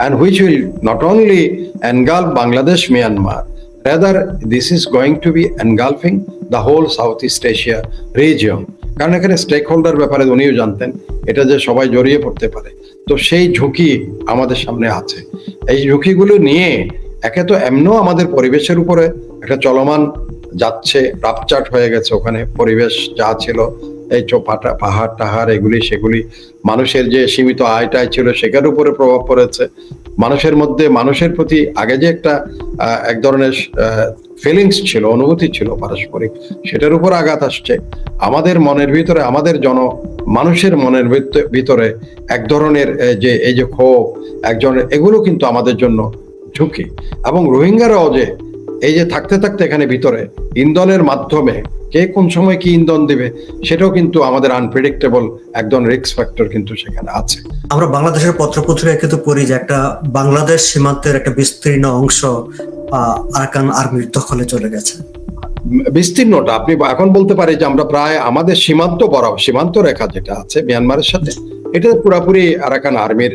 and which will not only engulf Bangladesh, Myanmar, rather this is going to be engulfing the whole Southeast Asia region. কারণ এখানে stake holder ব্যাপারে উনিও জানতেন এটা যে সবাই জড়িয়ে পড়তে পারে তো সেই ঝুঁকি আমাদের সামনে আছে এই ঝুঁকিগুলো নিয়ে একে তো এমনও আমাদের পরিবেশের উপরে একটা চলমান যাচ্ছে রাপচাট হয়ে গেছে ওখানে পরিবেশ যা ছিল এই চোপাটা পাহাড় টাহাড় এগুলি সেগুলি মানুষের যে সীমিত আয়টাই ছিল সেটার উপরে প্রভাব পড়েছে। মানুষের মধ্যে, মানুষের প্রতি আগে যে একটা এক ধরনের ফিলিংস ছিল, অনুভূতি ছিল পারস্পরিক, সেটার উপর আঘাত আসছে। আমাদের মনের ভিতরে, আমাদের জন, মানুষের মনের ভিত- ভিতরে এক ধরনের যে, এই যে ক্ষোভ, এক ধরনের, এগুলো কিন্তু আমাদের জন্য ঝুঁকি। এবং রোহিঙ্গারাও যে এই যে থাকতে থাকতে এখানে ভিতরে ইন্ধনের মাধ্যমে কে কোন সময় কি ইন্ধন দিবে সেটাও কিন্তু আমাদের আনপ্রেডিক্টেবল একজন রিস্ক ফ্যাক্টর কিন্তু সেখানে আছে। আমরা বাংলাদেশের পত্রপত্রিকায় কিন্তু পড়ি যে একটা বাংলাদেশ সীমান্তের একটা বিস্তীর্ণ অংশ আরাকান আর্মির দখলে চলে গেছে। বিস্তীর্ণটা আপনি এখন বলতে পারি যে আমরা প্রায় আমাদের সীমান্ত বরাবর সীমান্ত রেখা যেটা আছে মিয়ানমারের সাথে এটা পুরাপুরি আরাকান আর্মির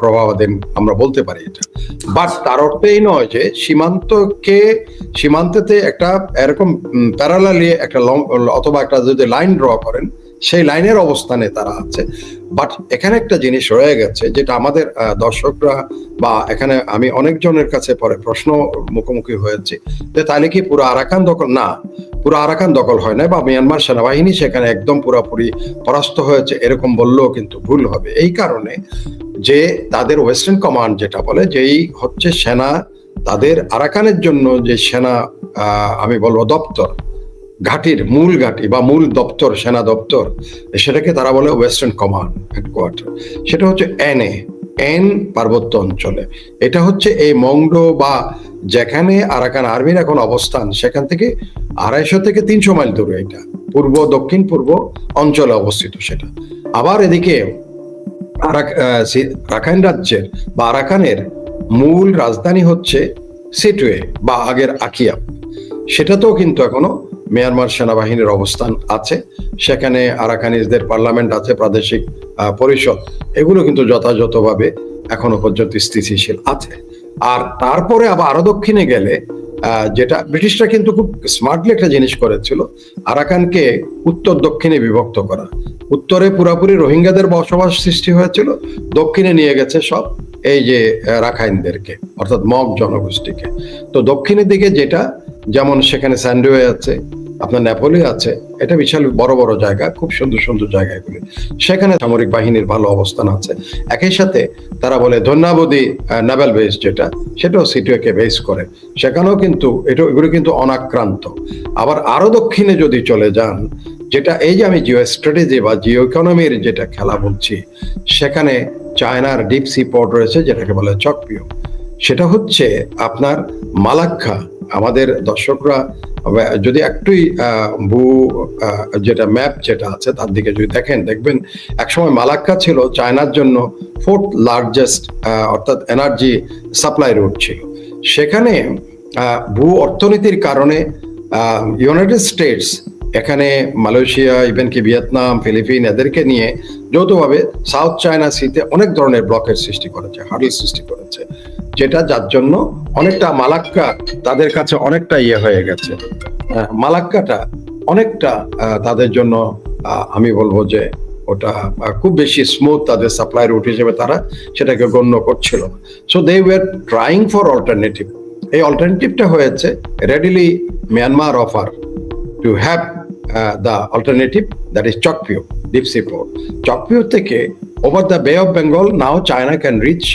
প্রভাবাধীন আমরা বলতে পারি এটা। বাট তার অর্থ এই নয় যে সীমান্তকে, সীমান্ততে একটা এরকম প্যারালালি একটা অথবা একটা যদি লাইন ড্র করেন সেই লাইনের অবস্থানে তারা আছে। বাট এখানে একটা জিনিস রয়ে গেছে, যেটা আমাদের দর্শকরা বা এখানে আমি অনেকজনের কাছে পরে প্রশ্ন মুখোমুখি হয়েছে, যে তাহলে কি পুরো আরাকান দখল? না, পুরো আরাকান দখল হয় না বা মিয়ানমার সেনাবাহিনী সেখানে একদম পুরোপুরি পরাস্ত হয়েছে, এরকম বললেও কিন্তু ভুল হবে। এই কারণে যে তাদের ওয়েস্টার্ন কমান্ড যেটা বলে, যেই হচ্ছে সেনা, তাদের আরাকানের জন্য যে সেনা আমি বলব দপ্তর ঘাটির মূল ঘাটি বা মূল দপ্তর, সেনা দপ্তর, সেটাকে তারা বলে ওয়েস্টার্ন কমান্ড হেডকোয়ার্টার সেটা হচ্ছে এনএ এন পার্বত্য অঞ্চলে। এটা হচ্ছে এই মংডো বা যেখানে আরাকান আর্মির এখন অবস্থান, সেখান থেকে আড়াইশো থেকে তিনশো মাইল দূরে এটা। পূর্ব, দক্ষিণ, পূর্ব অঞ্চলে অবস্থিত সেটা। আবার এদিকে রাখাইন রাজ্যের বা আরাকানের মূল রাজধানী হচ্ছে সিটুয়ে বা আগের আকিয়া সেটাতেও কিন্তু এখনও মিয়ানমার সেনাবাহিনীর অবস্থান আছে। সেখানে আরাকানিজদের পার্লামেন্ট আছে, প্রাদেশিক পরিষদ। এগুলো কিন্তু যথাযথভাবে এখনও পর্যন্ত স্থিতিশীল আছে। আর তারপরে আবার আরও দক্ষিণে গেলে যেটা ব্রিটিশরা কিন্তু খুব স্মার্টলি একটা জিনিস করেছিল, আরাকানকে উত্তর দক্ষিণে বিভক্ত করা। উত্তরে পুরাপুরি রোহিঙ্গাদের বসবাস সৃষ্টি হয়েছিল, দক্ষিণে নিয়ে গেছে সব এই যে রাখাইনদেরকে, অর্থাৎ মগ জনগোষ্ঠীকে। তো দক্ষিণের দিকে যেটা, যেমন সেখানে স্যান্ডওয়ে আছে আপনার নেপোলি আছে, এটা বিশাল বড় বড় জায়গা, খুব সুন্দর সুন্দর জায়গা এগুলি। সেখানে সামরিক বাহিনীর ভালো অবস্থান আছে। একই সাথে তারা বলে ধন্যাবধি নেভেল বেস যেটা, সেটাও সিটিওকে বেস করে। সেখানেও কিন্তু, এটা, এগুলো কিন্তু অনাক্রান্ত। আবার আরও দক্ষিণে যদি চলে যান, যেটা এই যে আমি জিও স্ট্র্যাটেজি বা জিও ইকোনমির যেটা খেলা বলছি, সেখানে চায়নার ডিপ সি পোর্ট রয়েছে, যেটাকে বলে চকপিও সেটা হচ্ছে আপনার মালাক্কা আমাদের দর্শকরা যদি একটুই ভূ যেটা ম্যাপ যেটা আছে তার দিকে যদি দেখেন, দেখবেন একসময় মালাক্কা ছিল চায়নার জন্য ফোর্থ লার্জেস্ট অর্থাৎ এনার্জি সাপ্লাই রুট ছিল। সেখানে ভূ অর্থনীতির কারণে ইউনাইটেড স্টেটস এখানে মালয়েশিয়া, ইভেন কি ভিয়েতনাম, ফিলিপিন এদেরকে নিয়ে যৌথভাবে সাউথ চায়না সিতে অনেক ধরনের ব্লকের সৃষ্টি করেছে, হার্ডল সৃষ্টি করেছে। যেটা যার জন্য অনেকটা মালাক্কা তাদের কাছে অনেকটা ইয়ে হয়ে গেছে। মালাক্কাটা অনেকটা তাদের জন্য আমি বলব যে ওটা খুব বেশি স্মুথ তাদের সাপ্লাই রুট হিসেবে তারা সেটাকে গণ্য করছিল। So they were trying for alternative এই অল্টারনেটিভটা হয়েছে readily Myanmar offer to have the the that is deep sea port. থেকে over the Bay of Bengal now China can reach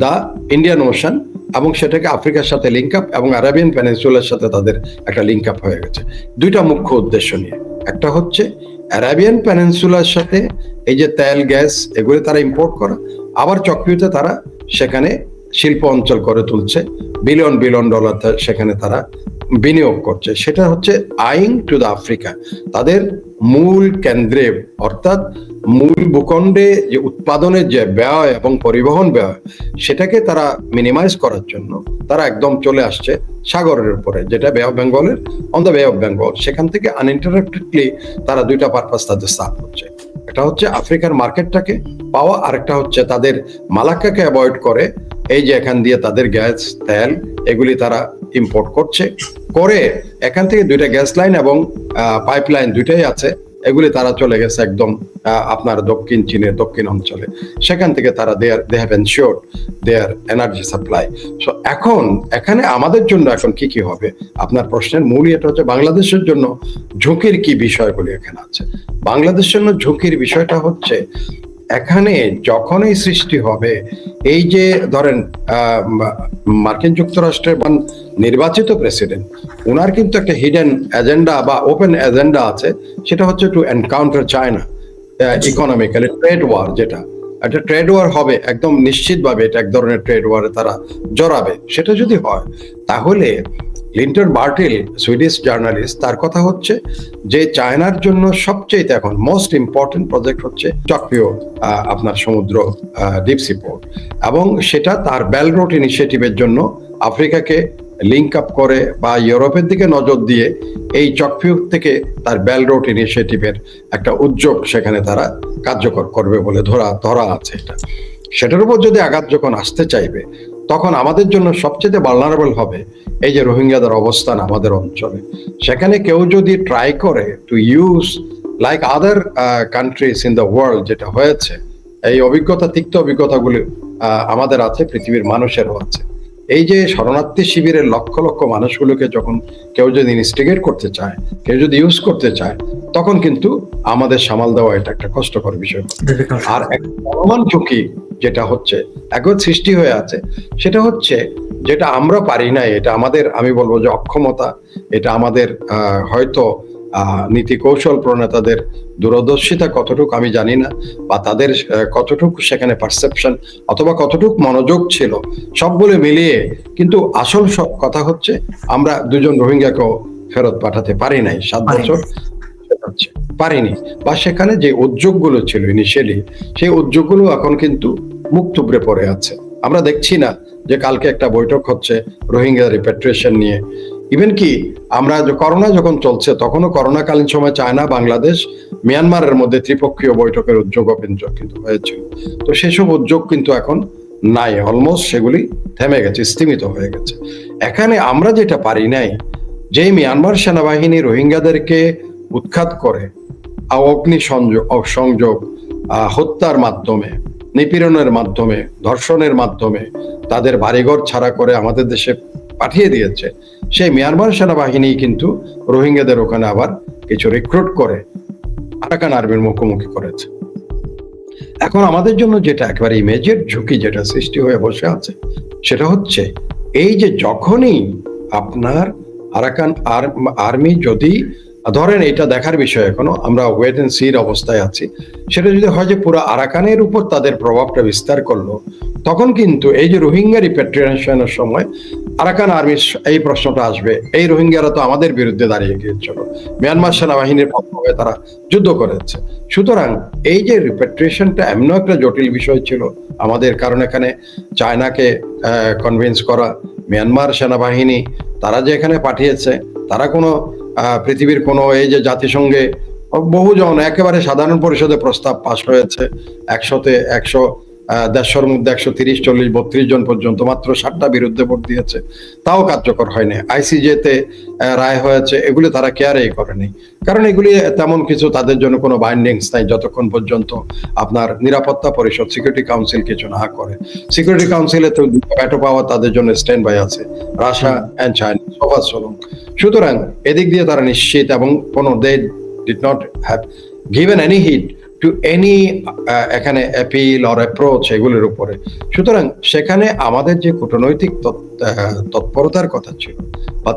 the Indian Ocean এবং সেটাকে আফ্রিকার সাথে লিঙ্ক আপ এবং Arabian পেনিনসুলার সাথে তাদের একটা লিঙ্ক আপ হয়ে গেছে। দুইটা মুখ্য উদ্দেশ্য নিয়ে। একটা হচ্ছে অ্যারাবিয়ান পেনিনসুলার সাথে এই যে তেল, গ্যাস, এগুলো তারা ইম্পোর্ট করা। আবার চক্রিয়তে তারা সেখানে শিল্প অঞ্চল করে তুলছে বিলিয়ন বিলিয়ন ডলার সেখানে তারা বিনিয়োগ করছে। সেটা হচ্ছে আইং টু দ্য আফ্রিকা তাদের মূল কেন্দ্রে, অর্থাৎ মূল ভূখণ্ডে যে উৎপাদনের যে ব্যয় এবং পরিবহন ব্যয়, সেটাকে তারা মিনিমাইজ করার জন্য তারা একদম চলে আসছে সাগরের উপরে, যেটা বে অফ বেঙ্গলের on the Bay of Bengal সেখান থেকে আনইন্টারাপ্টেডলি তারা দুইটা পারপাস তাদের সার্ভ করছে। একটা হচ্ছে আফ্রিকার মার্কেটটাকে পাওয়া, আরেকটা হচ্ছে তাদের মালাক্কাকে অ্যাভয়েড করে এই যে এখান দিয়ে তাদের গ্যাস, তেল, এগুলি তারা ইম্পোর্ট করছে। করে এখান থেকে দুইটা গ্যাস লাইন এবং পাইপ লাইন দুইটাই আছে। এগুলি তারা চলে গেছে একদম আপনার দক্ষিণ চীনের দক্ষিণ অঞ্চলে। সেখান থেকে তারা their they have ensure their energy supply so এখন, এখানে আমাদের জন্য এখন কি কি হবে? আপনার প্রশ্নের মূল এটা হচ্ছে বাংলাদেশের জন্য ঝুঁকির কি বিষয়গুলি এখানে আছে? বাংলাদেশের জন্য ঝুঁকির বিষয়টা হচ্ছে এখানে যখনই সৃষ্টি হবে এই যে ধরেন মার্কিন যুক্তরাষ্ট্রের নির্বাচিত প্রেসিডেন্ট ওনার কিন্তু একটা হিডেন এজেন্ডা বা ওপেন এজেন্ডা আছে সেটা হচ্ছে to encounter China economically trade war যেটা। একটা ট্রেড ওয়ার হবে একদম নিশ্চিতভাবে এটা এক ধরনের ট্রেড ওয়ারে তারা জড়াবে। সেটা যদি হয় তাহলে লিন্টন বার্টিল সুইডিশ জার্নালিস্ট, তার কথা হচ্ছে যে চায়নার জন্য সবচেয়ে এখন মোস্ট ইম্পর্টেন্ট প্রজেক্ট হচ্ছে চক্রিয় আপনার সমুদ্র ডিপসি পোর্ট এবং সেটা তার বেল রোড ইনিশিয়েটিভের জন্য আফ্রিকাকে লিঙ্ক আপ করে বা ইউরোপের দিকে নজর দিয়ে এই চকফিউ থেকে তার বেল রোড ইনিশিয়েটিভের একটা উদ্যোগ সেখানে তারা কার্যকর করবে বলে ধরা ধরা আছে এটা। সেটার উপর যদি আঘাত যখন আসতে চাইবে তখন আমাদের জন্য সবচেয়ে ভালনারেবল হবে এই যে রোহিঙ্গাদের অবস্থান আমাদের অঞ্চলে। সেখানে কেউ যদি ট্রাই করে to use like other countries in the world যেটা হয়েছে এই অভিজ্ঞতা তিক্ত অভিজ্ঞতাগুলি আমাদের আছে পৃথিবীর মানুষেরও আছে। এই যে শরণার্থী শিবিরের লক্ষ লক্ষ মানুষগুলোকে যখন কেউ যদি ইনস্টিগেট করতে চায় কেউ যদি ইউজ করতে চায় তখন কিন্তু আমাদের সামাল দেওয়া এটা একটা কষ্টকর বিষয়। আর একটা চলমান ঝুঁকি যেটা হচ্ছে একবার সৃষ্টি হয়ে আছে সেটা হচ্ছে যেটা আমরা পারি না এটা আমাদের আমি বলব যে অক্ষমতা এটা আমাদের হয়তো নীতি কৌশল প্রণেতাদের দূরদর্শিতা কতটুকু আমি জানি না বা তাদের কতটুকু সেখানে পারসেপশন অথবা কতটুকু মনোযোগ ছিল সবগুলো মিলিয়ে কিন্তু আসল সব কথা হচ্ছে আমরা দুজন রোহিঙ্গাকেও ফেরত পাঠাতে পারি নাই সাত বছর হচ্ছে। পারিনি। বা সেখানে যে উদ্যোগগুলো ছিল ইনিশিয়ালি সেই উদ্যোগগুলো এখন কিন্তু মুখ থুবড়ে পড়ে আছে। আমরা দেখছি না যে কালকে একটা বৈঠক হচ্ছে রোহিঙ্গা রিপেট্রেশন নিয়ে। ইভেন কি, আমরা করোনা যখন চলছে, তখনও করোনাকালীন সময় চায়না, বাংলাদেশ, মিয়ানমারের মধ্যে ত্রিপক্ষীয় বৈঠকের উদ্যোগ কিন্তু হয়েছিল। তো সেসব উদ্যোগ কিন্তু এখন নাই। অলমোস্ট সেগুলি থেমে গেছে স্থিমিত হয়ে গেছে। এখানে আমরা যেটা পারি নাই যে মিয়ানমার সেনাবাহিনী রোহিঙ্গাদেরকে উৎখাত করে। অগ্নি সংযোগ সংযোগ হত্যার মাধ্যমে, নিপীড়নের মাধ্যমে, ধর্ষণের মাধ্যমে তাদের বাড়িঘর ছাড়া করে আমাদের দেশে পাঠিয়ে দিয়েছে। সেই মিয়ানমার সেনাবাহিনী কিন্তু রোহিঙ্গাদের ওখানে আবার কিছু রিক্রুট করে, আরাকান আর্মির মুখোমুখি করেছে। এখন আমাদের জন্য যেটা একেবারে ইমেজের ঝুঁকি যেটা সৃষ্টি হয়ে বসে আছে, সেটা হচ্ছে এই যে যখনই আপনার আরাকান আর্মি যদি ধরেন এটা দেখার বিষয় এখনও, আমরা ওয়েট এন্ড সির অবস্থায় আছি। সেটা যদি হয় যে পুরো আরাকানের উপর তাদের প্রভাবটা বিস্তার করল, তখন কিন্তু এই যে রোহিঙ্গা রিপেট্রিয়েশনের সময় আরাকান আর্মির এই প্রশ্নটা আসবে। এই রোহিঙ্গারা তো আমাদের বিরুদ্ধে দাঁড়িয়ে গিয়েছিল। মিয়ানমার সেনাবাহিনীর পক্ষ তারা যুদ্ধ করেছে। সুতরাং এই যে রিপেট্রিয়েশনটা এমন একটা জটিল বিষয় ছিল। আমাদের কারণ এখানে চায়নাকে কনভিন্স করা মিয়ানমার সেনাবাহিনী, তারা যে এখানে পাঠিয়েছে, তারা কোনো পৃথিবীর কোনো এই যে জাতিসংঘে বহুজন একেবারে সাধারণ পরিষদে প্রস্তাব পাশ হয়েছে। একশোতে একশো দেড়শোর মধ্যে একশো তিরিশ, চল্লিশ, বত্রিশ জন পর্যন্ত মাত্র ষাটটা বিরুদ্ধে ভোট দিয়েছে। তাও কার্যকর হয়নি। আইসিজেতে রায় হয়েছে, এগুলি তারা কেয়ারেই করেনি। কারণ এগুলি তেমন কিছু তাদের জন্য কোনো বাইন্ডিংস নাই, যতক্ষণ পর্যন্ত আপনার নিরাপত্তা পরিষদ সিকিউরিটি কাউন্সিল কিছু না করে। সিকিউরিটি কাউন্সিলে তো ব্যাটো পাওয়া তাদের জন্য স্ট্যান্ড বাই আছে। রাশিয়া অ্যান্ড চায়না সবার চলুন সুতরাং এদিক দিয়ে তারা নিশ্চিত এবং কোনো they did not have given any heed to any এখানে অ্যাপিল অর অ্যাপ্রোচ এগুলির উপরে। সুতরাং সেখানে আমাদের যে কূটনৈতিক তৎ- তৎপরতার কথা ছিল বা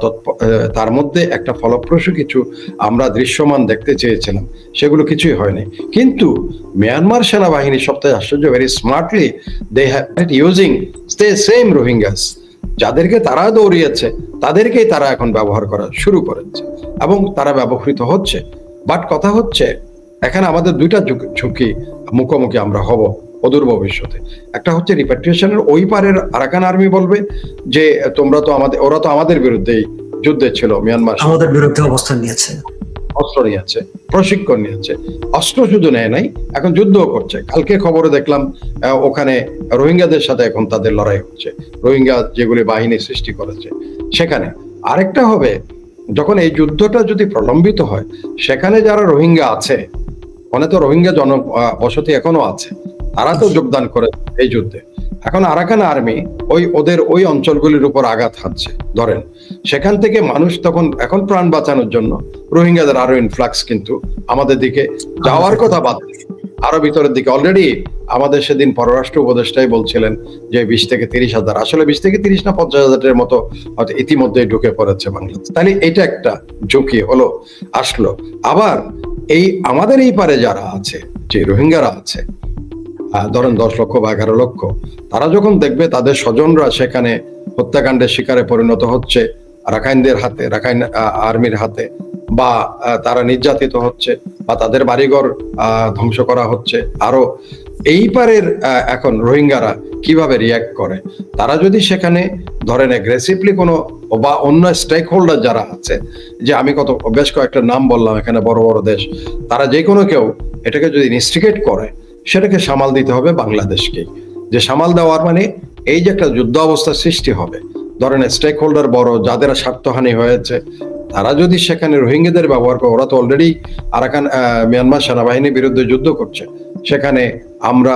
তার মধ্যে একটা ফলপ্রসূ কিছু আমরা দৃশ্যমান দেখতে চেয়েছিলাম, সেগুলো কিছুই হয়নি। কিন্তু মিয়ানমার সেনাবাহিনী সবথেকে আশ্চর্য very smartly they have using stay same Rohingyas যাদেরকে তারা দৌড়িয়েছে, তাদেরকেই তারা এখন ব্যবহার করা শুরু করেছে এবং তারা ব্যবহৃত হচ্ছে। বাট কথা হচ্ছে, এখানে আমাদের দুইটা ঝুঁকি- মুখোমুখি আমরা হব অদূর ভবিষ্যতে। একটা হচ্ছে রিপ্যাট্রিয়েশনের ওই পারের আরাকান আর্মি বলবে যে, তোমরা তো আমাদের, ওরা তো আমাদের বিরুদ্ধেই যুদ্ধে ছিল মিয়ানমার আমাদের বিরুদ্ধে অবস্থান নিয়েছে। অস্ত্র নিয়েছে প্রশিক্ষণ নিয়েছে অস্ত্র শুধু নেয় নাই এখন যুদ্ধও করছে। কালকে খবরে দেখলাম ওখানে রোহিঙ্গাদের সাথে এখন তাদের লড়াই হচ্ছে। রোহিঙ্গা যেগুলি বাহিনী সৃষ্টি করেছে। সেখানে আরেকটা হবে যখন এই যুদ্ধটা যদি প্রলম্বিত হয় সেখানে যারা রোহিঙ্গা আছে ওখানে তো রোহিঙ্গা জন বসতি এখনও আছে তারা তো যোগদান করে এই যুদ্ধে। এখন আরাকান আর্মি ওই ওদের ওই অঞ্চলগুলির উপর আঘাত হানছে। ধরেন, সেখান থেকে মানুষ তখন এখন প্রাণ বাঁচানোর জন্য রোহিঙ্গাদের আরও ইনফ্লাক্স কিন্তু আমাদের দিকে যাওয়ার কথা বাদ আরও ভিতরের দিকে। অলরেডি আমাদের সেদিন পররাষ্ট্র উপদেষ্টাই বলছিলেন যে বিশ থেকে তিরিশ হাজার, আসলে বিশ থেকে তিরিশ না পঞ্চাশ হাজারের মতো হয়তো ইতিমধ্যেই ঢুকে পড়েছে বাংলাদেশ। তাহলে এটা একটা ঝুঁকি হলো, আসলো। আবার এই আমাদের এই পারে যারা আছে, যে রোহিঙ্গারা আছে ধরেন দশ লক্ষ বা এগারো লক্ষ, তারা যখন দেখবে তাদের স্বজনরা সেখানে হত্যাকাণ্ডের শিকারে পরিণত হচ্ছে, রাখাইনদের হাতে, রাখাইন আর্মির হাতে, বা তারা নির্যাতিত হচ্ছে, বা তাদের বাড়িঘর ধ্বংস করা হচ্ছে, আরও এই পারের এখন রোহিঙ্গারা কীভাবে রিয়াক্ট করে? তারা যদি সেখানে ধরেন অ্যাগ্রেসিভলি কোনো বা অন্য স্টেক হোল্ডার যারা আছে, যে আমি কত, বেশ কয়েকটা নাম বললাম, এখানে বড় বড় দেশ, তারা যে কোনো কেউ এটাকে যদি ইনস্টিগেট করে সেটাকে সামাল দিতে হবে বাংলাদেশকে। যে সামাল দেওয়ার মানে এই যে একটা যুদ্ধ অবস্থার সৃষ্টি হবে। ধরেন স্টেক হোল্ডার বড়, যাদের স্বার্থহানি হয়েছে, তারা যদি সেখানে রোহিঙ্গাদের ব্যবহার করে, ওরা তো অলরেডি আরাকান মিয়ানমার সেনাবাহিনীর বিরুদ্ধে যুদ্ধ করছে। সেখানে আমরা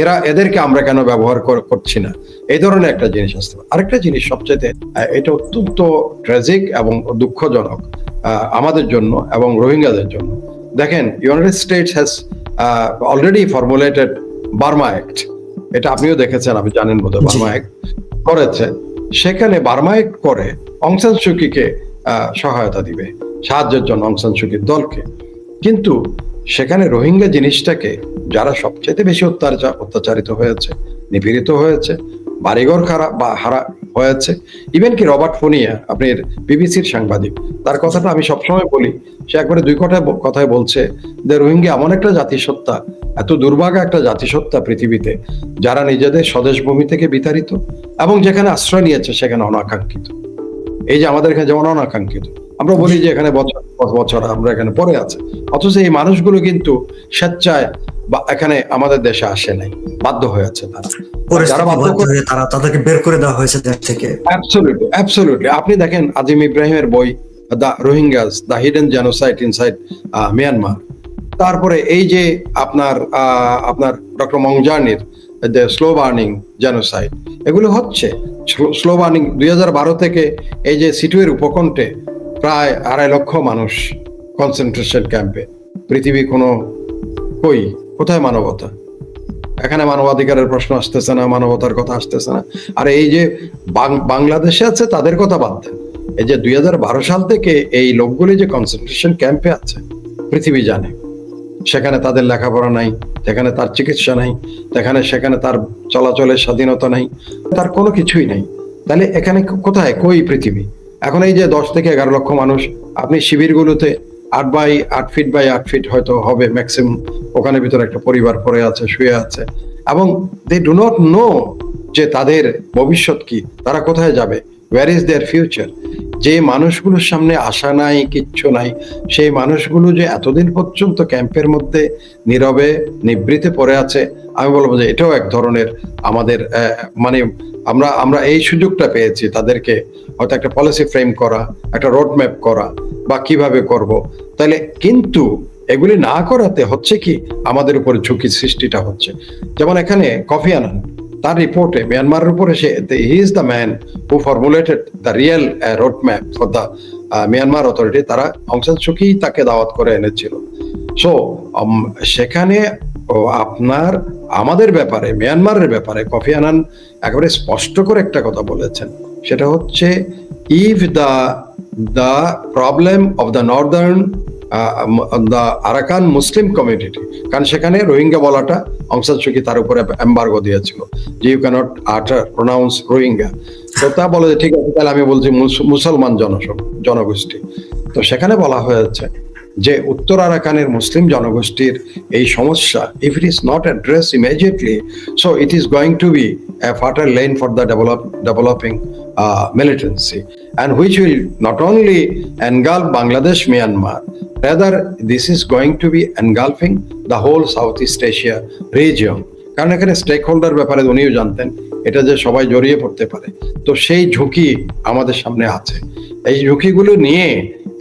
এরা এদেরকে আমরা কেন ব্যবহার করছি না? এই ধরনের একটা জিনিস আসতে পারে। আরেকটা জিনিস সবচেয়ে এটা অত্যন্ত ট্র্যাজিক এবং দুঃখজনক আমাদের জন্য এবং রোহিঙ্গাদের জন্য। দেখেন United States has already formulated Burma act এটা আপনিও দেখেছেন আপনি জানেন বোধহয় বার্মা অ্যাক্ট করেছে। সেখানে বার্মা অ্যাক্ট করে অংসান সুকিকে সহায়তা দিবে সাহায্যের জন্য অংসান সুকির দলকে। কিন্তু সেখানে রোহিঙ্গা জিনিসটাকে যারা সবচেয়ে বেশি অত্যাচার অত্যাচারিত হয়েছে নিপীড়িত হয়েছে বাড়িঘর খারাপ বা হারা হয়েছে ইভেন কি রবার্ট ফোনিয়া আপনার বিবিসির সাংবাদিক, তার কথাটা আমি সবসময় বলি, সে একবারে দুই কথায় কথায় বলছে যে রোহিঙ্গা এমন একটা জাতিসত্তা, এত দুর্ভাগা একটা জাতিসত্তা পৃথিবীতে, যারা নিজেদের স্বদেশ ভূমি থেকে বিতাড়িত এবং যেখানে আশ্রয় নিয়েছে সেখানে অনাকাঙ্ক্ষিত। এই যে আমাদের এখানে যেমন অনাকাঙ্ক্ষিত, আমরা বলি যে এখানে বছর বছর আমরা এখানে পরে আছে। অথচ এই মানুষগুলো কিন্তু স্বেচ্ছায় বা এখানে আমাদের দেশে আসে নাই বাধ্য হয়েছে তারা। বাধ্য করে- তারা তাদেরকে বের করে দেওয়া হয়েছে দেশ থেকে। অ্যাবসলিউটলি অ্যাবসলিউটলি আপনি দেখেন আজিম ইব্রাহিমের বই the Rohingyas the hidden genocide inside Myanmar. তারপরে এই যে আপনার আপনার ডক্টর মংজানির দ্য স্লো বার্নিং জেনোসাইড এগুলো হচ্ছে। স্লো বার্নিং দুই হাজার বারো থেকে এই যে সিটুয়ের উপকণ্ঠে প্রায় আড়াই লক্ষ মানুষ কনসেন্ট্রেশন ক্যাম্পে পৃথিবী কোনো কই কোথায় মানবতা? এখানে মানবাধিকারের প্রশ্ন আসতেছে না, মানবতার কথা আসতেছে না। আর এই যে বাংলাদেশে আছে, তাদের কথা বাদ দেন। এই যে দুই হাজার বারো সাল থেকে এই লোকগুলি যে কনসেন্ট্রেশন ক্যাম্পে আছে, পৃথিবী জানে। সেখানে তাদের লেখাপড়া নাই, সেখানে তার চিকিৎসা নাই, সেখানে সেখানে তার চলাচলের স্বাধীনতা নাই, তার কোনো কিছুই নাই। তাহলে এখানে কোথায়? কই পৃথিবী? এখন এই যে দশ থেকে এগারো লক্ষ মানুষ, আপনি শিবিরগুলোতে আট বাই আট ফিট বাই আট ফিট হয়তো হবে ম্যাক্সিমাম ওখানে ভিতরে একটা পরিবার পড়ে আছে, শুয়ে আছে। এবং দে ডু নট নো যে তাদের ভবিষ্যৎ কি, তারা কোথায় যাবে ওয়ার ইজ দেয়ার ফিউচার যে মানুষগুলোর সামনে আশা নাই, কিচ্ছু নাই, সেই মানুষগুলো যে এতদিন পর্যন্ত ক্যাম্পের মধ্যে নীরবে, নিবৃতে পড়ে আছে, আমি বলব যে এটাও এক ধরনের আমাদের মানে আমরা আমরা এই সুযোগটা পেয়েছি তাদেরকে হয়তো একটা পলিসি ফ্রেম করা, একটা রোড ম্যাপ করা, বা কীভাবে করব। তাহলে কিন্তু এগুলি না করাতে হচ্ছে কি? আমাদের উপর ঝুঁকি সৃষ্টিটা হচ্ছে। যেমন এখানে কফি আনান, তার রিপোর্টে মিয়ানমারের উপরে সে he is the man who formulated the real road map for the Myanmar authority তারা অংশান সুখী তাকে দাওয়াত করে এনেছিল। সো সেখানে, ও, আপনার, আমাদের ব্যাপারে মিয়ানমারের ব্যাপারে কফি আনান একেবারে স্পষ্ট করে একটা কথা বলেছেন। সেটা হচ্ছে if the the problem of the northern the Arakan Muslim community কারণ সেখানে রোহিঙ্গা বলাটা সুখী তার উপরে এম্বার্গো দিয়েছিল, যে you can't utter pronounce Rohingya. তো তা বলে যে, ঠিক আছে, তাহলে আমি বলছি মুস- মুসলমান জনস- জনগোষ্ঠী। তো সেখানে বলা হয়েছে যে উত্তর আরাকানের মুসলিম জনগোষ্ঠীর এই সমস্যা if it is not address immediately so it is going to be a further lane for the develop developing militancy and which will not only engulf Bangladesh, Myanmar, rather this is going to be the whole South East Asia region. কারণ এখানে stake holder ব্যাপারে উনিও জানতেন এটা যে সবাই জড়িয়ে পড়তে পারে তো সেই ঝুঁকি আমাদের সামনে আছে এই ঝুঁকিগুলো নিয়ে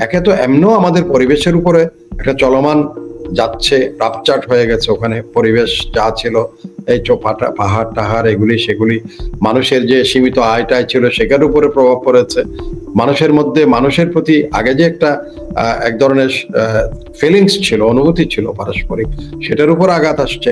একে তো এমনও আমাদের পরিবেশের উপরে একটা চলমান যাচ্ছে, রাপচাট হয়ে গেছে ওখানে, পরিবেশ যা ছিল, এই চোপাটা, পাহাড় টাহাড়, এগুলি সেগুলি, মানুষের যে সীমিত আয়টাই ছিল সেটার উপরে প্রভাব পড়েছে। মানুষের মধ্যে, মানুষের প্রতি আগে যে একটা এক ধরনের ফিলিংস ছিল, অনুভূতি ছিল পারস্পরিক, সেটার উপর আঘাত আসছে।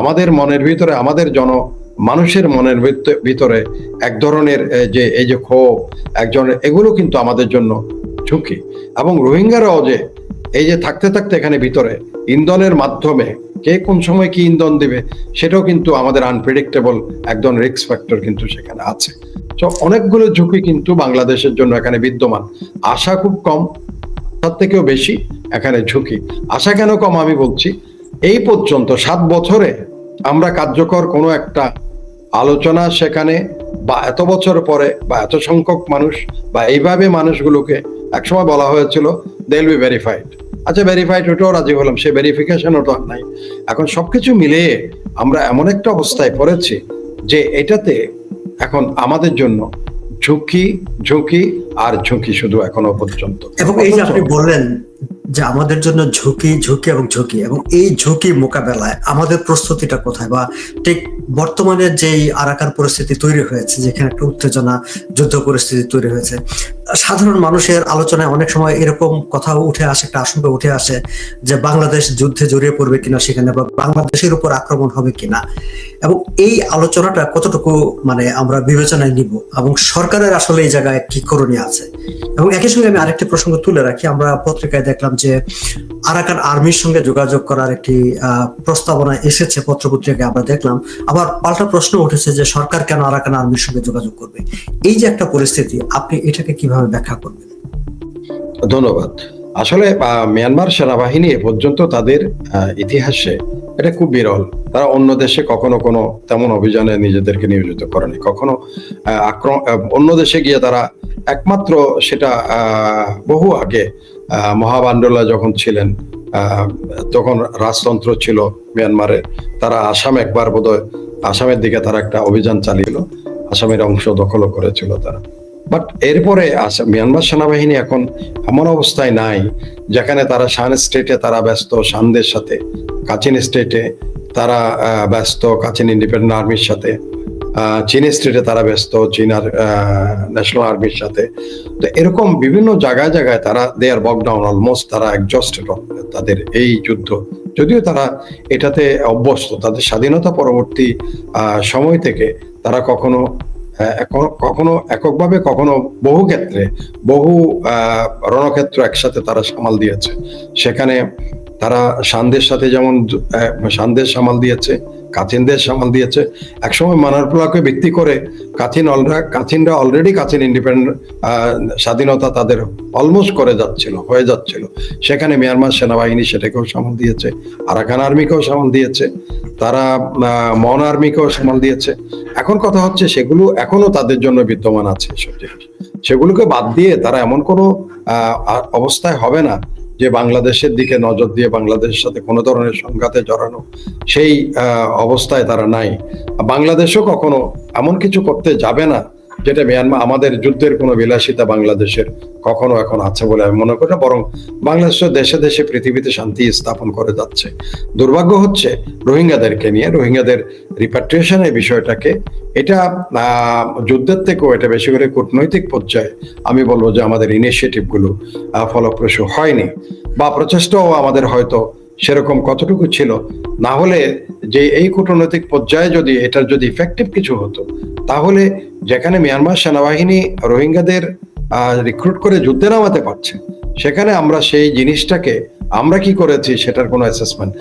আমাদের মনের ভিতরে, আমাদের জন মানুষের মনের ভিত- ভিতরে এক ধরনের যে, এই যে ক্ষোভ একজনের এগুলো কিন্তু আমাদের জন্য ঝুঁকি। এবং রোহিঙ্গারাও যে, এই যে থাকতে থাকতে এখানে ভিতরে ইন্ধনের মাধ্যমে কে কোন সময় কি ইন্ধন দিবে, সেটাও কিন্তু আমাদের আনপ্রেডিক্টেবল একজন রিস্ক ফ্যাক্টর কিন্তু সেখানে আছে। তো অনেকগুলো ঝুঁকি কিন্তু বাংলাদেশের জন্য এখানে বিদ্যমান। আশা খুব কম, তার থেকেও বেশি এখানে ঝুঁকি। আশা কেন কম আমি বলছি, এই পর্যন্ত সাত বছরে আমরা কার্যকর কোনো একটা আলোচনা সেখানে বা এত বছর পরে বা এত সংখ্যক মানুষ বা এইভাবে মানুষগুলোকে একসময় বলা হয়েছিল দেল বি ভেরিফাইড আচ্ছা ভেরিফাইড ওটাও রাজি হলাম সে ভেরিফিকেশন ওটা নাই। এখন সবকিছু মিলিয়ে আমরা এমন একটা অবস্থায় পড়েছি যে এটাতে এখন আমাদের জন্য ঝুঁকি ঝুঁকি আর ঝুঁকি শুধু এখনও পর্যন্ত। এবং এই যে আপনি বললেন যে আমাদের জন্য ঝুঁকি ঝুঁকি এবং ঝুঁকি। এবং এই ঝুঁকি মোকাবেলায় আমাদের প্রস্তুতিটা কোথায়? বা ঠিক বর্তমানে যেই আরাকার পরিস্থিতি তৈরি হয়েছে, যেখানে একটা উত্তেজনা, যুদ্ধ পরিস্থিতি তৈরি হয়েছে, সাধারণ মানুষের আলোচনায় অনেক সময় এরকম কথা উঠে আসে, একটা আশঙ্কা উঠে আসে যে বাংলাদেশ যুদ্ধে জড়িয়ে পড়বে কিনা সেখানে, বা বাংলাদেশের উপর আক্রমণ হবে কিনা। এবং এই আলোচনাটা কতটুকু মানে আমরা বিবেচনায় নিব? এবং সরকারের আসলে এই জায়গায় কি করণীয় আছে? এবং একই সঙ্গে আমি আরেকটি প্রসঙ্গ তুলে রাখি। আমরা পত্রিকায় দেখলাম যে আরাকান আর্মির সঙ্গে যোগাযোগ করার একটি প্রস্তাবনা এসেছে পত্রপত্রিকায়, আমরা দেখলাম। আবার পাল্টা প্রশ্ন উঠেছে যে সরকার কেন আরাকান আর্মির সঙ্গে যোগাযোগ করবে? এই যে একটা পরিস্থিতি, আপনি এটাকে কীভাবে ব্যাখ্যা করবেন? ধন্যবাদ। আসলে মিয়ানমার সেনাবাহিনী এ পর্যন্ত তাদের ইতিহাসে এটা খুব বিরল। তারা অন্য দেশে কখনো কোনো তেমন অভিযানে নিজেদেরকে নিয়োজিত করেনি। কখনো অন্য দেশে গিয়ে তারা একমাত্র সেটা বহু আগে মহাবান্ডলা যখন ছিলেন তখন রাজতন্ত্র ছিল মিয়ানমারে, তারা আসাম একবার বোধহয়, আসামের দিকে তারা একটা অভিযান চালিয়েছিল, আসামের অংশ দখলও করেছিল তারা। বাট এরপরে মিয়ানমার সেনাবাহিনী এখন এমন অবস্থায় নাই, যেখানে তারা শান স্টেটে তারা ব্যস্ত, শানদের সাথে, কাচিন স্টেটে তারা ব্যস্ত, কাচিন ইন্ডিপেন্ডেন্ট আর্মির সাথে। চীন স্ট্রিটে তারা ব্যস্ত, চীনার ন্যাশনাল আর্মির সাথে। তো এরকম বিভিন্ন জায়গায় জায়গায় তারা দে আর বক ডাউন অলমোস্ট তারা একজস্টেড তাদের এই যুদ্ধ। যদিও তারা এটাতে অভ্যস্ত, তাদের স্বাধীনতা পরবর্তী সময় থেকে তারা কখনো কখনো এককভাবে, কখনো বহু ক্ষেত্রে, বহু রণক্ষেত্র একসাথে তারা সামাল দিয়েছে। সেখানে তারা সান্দের সাথে যেমন সান্দের সামাল দিয়েছে কাচিনদের সামাল দিয়েছে। একসময় মানারপুলাকে ভিত্তি করে কাচিন অলরা কাচিনরা অলরেডি কাচিন ইন্ডিপেন্ডেন্ট স্বাধীনতা তাদের অলমোস্ট করে যাচ্ছিল, হয়ে যাচ্ছিল। সেখানে মিয়ানমার সেনাবাহিনী সেটাকেও সামাল দিয়েছে, আরাকান আর্মিকেও সামাল দিয়েছে, তারা মন আর্মিকেও সামাল দিয়েছে। এখন কথা হচ্ছে সেগুলো এখনও তাদের জন্য বিদ্যমান আছে এসব জিনিস সেগুলোকে বাদ দিয়ে তারা এমন কোনো অবস্থায় হবে না যে বাংলাদেশের দিকে নজর দিয়ে বাংলাদেশের সাথে কোনো ধরনের সংঘাতে জড়ানো, সেই অবস্থায় তারা নাই। বাংলাদেশও কখনো এমন কিছু করতে যাবে না যেটা মিয়ানমার আমাদের যুদ্ধের কোনো বিলাসিতা বাংলাদেশের কখনো এখন আছে বলে আমি মনে করি না, বরং বাংলাদেশ দেশে দেশে পৃথিবীতে শান্তি স্থাপন করে যাচ্ছে। দুর্ভাগ্য হচ্ছে রোহিঙ্গাদেরকে নিয়ে, রোহিঙ্গাদের রিপাট্রিয়েশন এই বিষয়টাকে, এটা যুদ্ধের থেকেও এটা বেশি করে কূটনৈতিক পর্যায়ে আমি বলব যে আমাদের ইনিশিয়েটিভগুলো ফলপ্রসূ হয়নি। বা প্রচেষ্টাও আমাদের হয়তো সেরকম কতটুকু ছিল না হলে যে এই কূটনৈতিক পর্যায়ে যদি এটার যদি ইফেক্টিভ কিছু হতো, তাহলে যেখানে মিয়ানমার সেনাবাহিনী রোহিঙ্গাদের রিক্রুট করে যুদ্ধে নামাতে পারছে, সেখানে আমরা সেই জিনিসটাকে আমরা কি করেছি সেটার কোনো অ্যাসেসমেন্ট